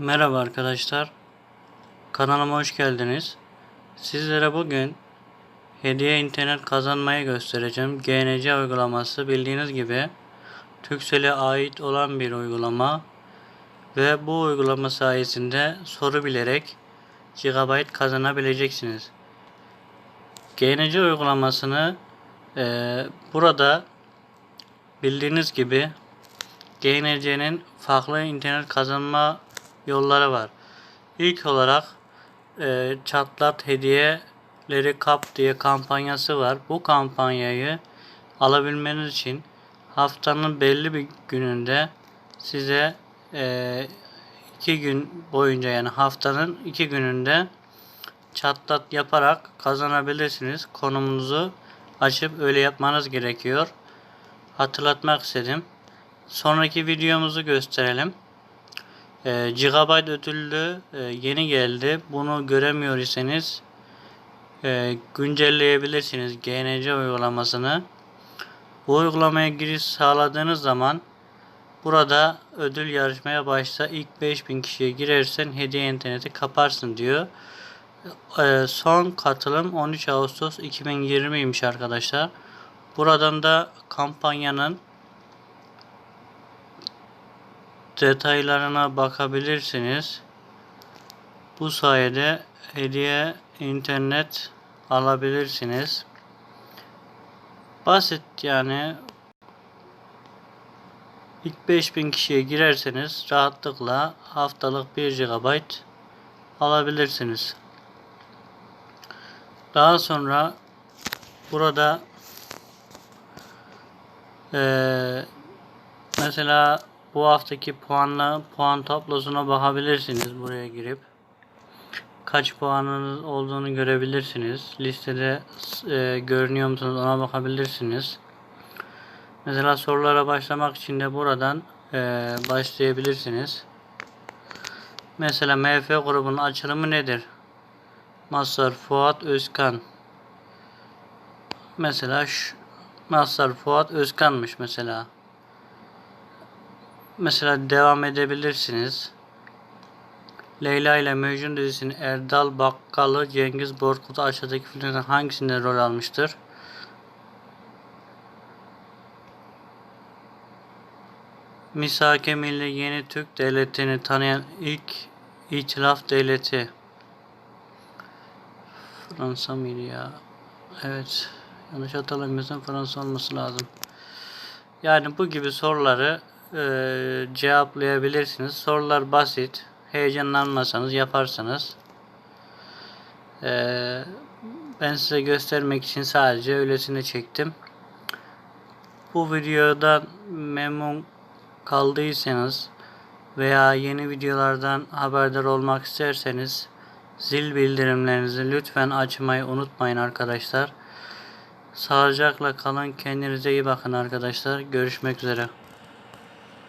Merhaba arkadaşlar. Kanalıma hoş geldiniz. Sizlere bugün hediye internet kazanmayı göstereceğim. GNC uygulaması bildiğiniz gibi Turkcell'e ait olan bir uygulama ve bu uygulama sayesinde soru bilerek GB kazanabileceksiniz. GNC uygulamasını eee, burada bildiğiniz gibi GNC'nin farklı internet kazanma yolları var. İlk olarak e, çatlat hediyeleri kap diye kampanyası var. Bu kampanyayı alabilmeniz için haftanın belli bir gününde size e, iki gün boyunca yani haftanın iki gününde çatlat yaparak kazanabilirsiniz. Konumunuzu açıp öyle yapmanız gerekiyor. Hatırlatmak istedim. Sonraki videomuzu gösterelim. E, Gigabyte ödüllü e, yeni geldi. Bunu göremiyor iseniz e, güncelleyebilirsiniz GNC uygulamasını. Bu uygulamaya giriş sağladığınız zaman burada ödül yarışmaya başla ilk 5000 kişiye girersen hediye interneti kaparsın diyor. E, son katılım 13 Ağustos 2020'ymiş arkadaşlar. Buradan da kampanyanın detaylarına bakabilirsiniz. Bu sayede hediye internet alabilirsiniz. Basit yani ilk 5000 kişiye girerseniz rahatlıkla haftalık 1 GB alabilirsiniz. Daha sonra burada eee mesela bu haftaki puanla puan tablosuna bakabilirsiniz buraya girip. Kaç puanınız olduğunu görebilirsiniz. Listede e, görünüyor musunuz ona bakabilirsiniz. Mesela sorulara başlamak için de buradan e, başlayabilirsiniz. Mesela MF grubunun açılımı nedir? Mazhar Fuat Özkan. Mesela şu Mazhar Fuat Özkan'mış mesela. Mesela devam edebilirsiniz. Leyla ile Mecnun dizisinin Erdal Bakkalı Cengiz Borkut aşağıdaki filmlerden hangisinde rol almıştır? Misake Milli Yeni Türk Devleti'ni tanıyan ilk itilaf devleti. Fransa mıydı ya? Evet. Yanlış hatırlamıyorsam Fransa olması lazım. Yani bu gibi soruları e, cevaplayabilirsiniz. Sorular basit. Heyecanlanmasanız yaparsınız. E, ben size göstermek için sadece öylesine çektim. Bu videodan memnun kaldıysanız veya yeni videolardan haberdar olmak isterseniz zil bildirimlerinizi lütfen açmayı unutmayın arkadaşlar. Sağlıcakla kalın. Kendinize iyi bakın arkadaşlar. Görüşmek üzere.